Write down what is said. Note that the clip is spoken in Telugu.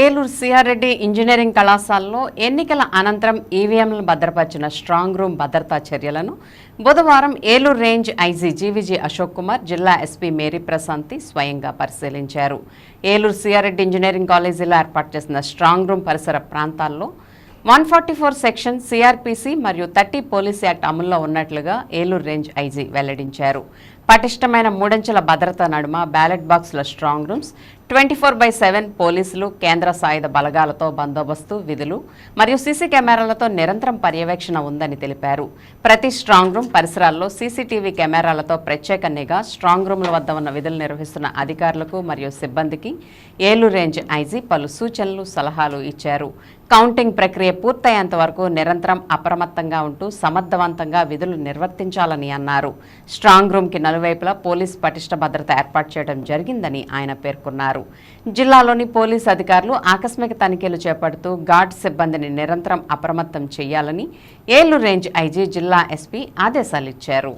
ఏలూరు సిఆర్రెడ్డి ఇంజనీరింగ్ కళాశాలలో ఎన్నికల అనంతరం ఈవీఎంలను భద్రపరిచిన స్ట్రాంగ్ రూమ్ భద్రతా చర్యలను బుధవారం Eluru range IG GVG Ashok Kumar జిల్లా ఎస్పీ మేరీ ప్రశాంతి స్వయంగా పరిశీలించారు. ఏలూరు సిఆర్రెడ్డి ఇంజనీరింగ్ కాలేజీలో ఏర్పాటు చేసిన స్ట్రాంగ్ రూమ్ పరిసర ప్రాంతాల్లో one forty four section CRPC మరియు థర్టీ పోలీస్ యాక్ట్ అమల్లో ఉన్నట్లుగా ఏలూరు రేంజ్ ఐజీ వెల్లడించారు. పటిష్టమైన మూడంచెల భద్రత నడుమ ballot బాక్సుల strong rooms twenty four by seven పోలీసులు కేంద్ర సాయుధ బలగాలతో బందోబస్తు విధులు మరియు సీసీ కెమెరాలతో నిరంతరం పర్యవేక్షణ ఉందని తెలిపారు. ప్రతి స్ట్రాంగ్ రూమ్ పరిసరాల్లో సీసీటీవీ కెమెరాలతో ప్రత్యేక నిఘా స్ట్రాంగ్ రూమ్ల వద్ద ఉన్న విధులు నిర్వహిస్తున్న అధికారులకు మరియు సిబ్బందికి ఏలూరు రేంజ్ ఐజీ పలు సూచనలు సలహాలు ఇచ్చారు. కౌంటింగ్ ప్రక్రియ పూర్తయ్యేంత వరకు నిరంతరం అప్రమత్తంగా ఉంటూ సమర్థవంతంగా విధులు నిర్వర్తించాలని అన్నారు. స్ట్రాంగ్ రూమ్కి నలువైపులా పోలీస్ పటిష్ట భద్రత ఏర్పాటు చేయడం జరిగిందని ఆయన పేర్కొన్నారు. జిల్లాలోని పోలీస్ అధికారులు ఆకస్మిక తనిఖీలు చేపడుతూ గార్డ్ సిబ్బందిని నిరంతరం అప్రమత్తం చేయాలని ఏలూరు రేంజ్ ఐజీ జిల్లా ఎస్పీ ఆదేశాలిచ్చారు.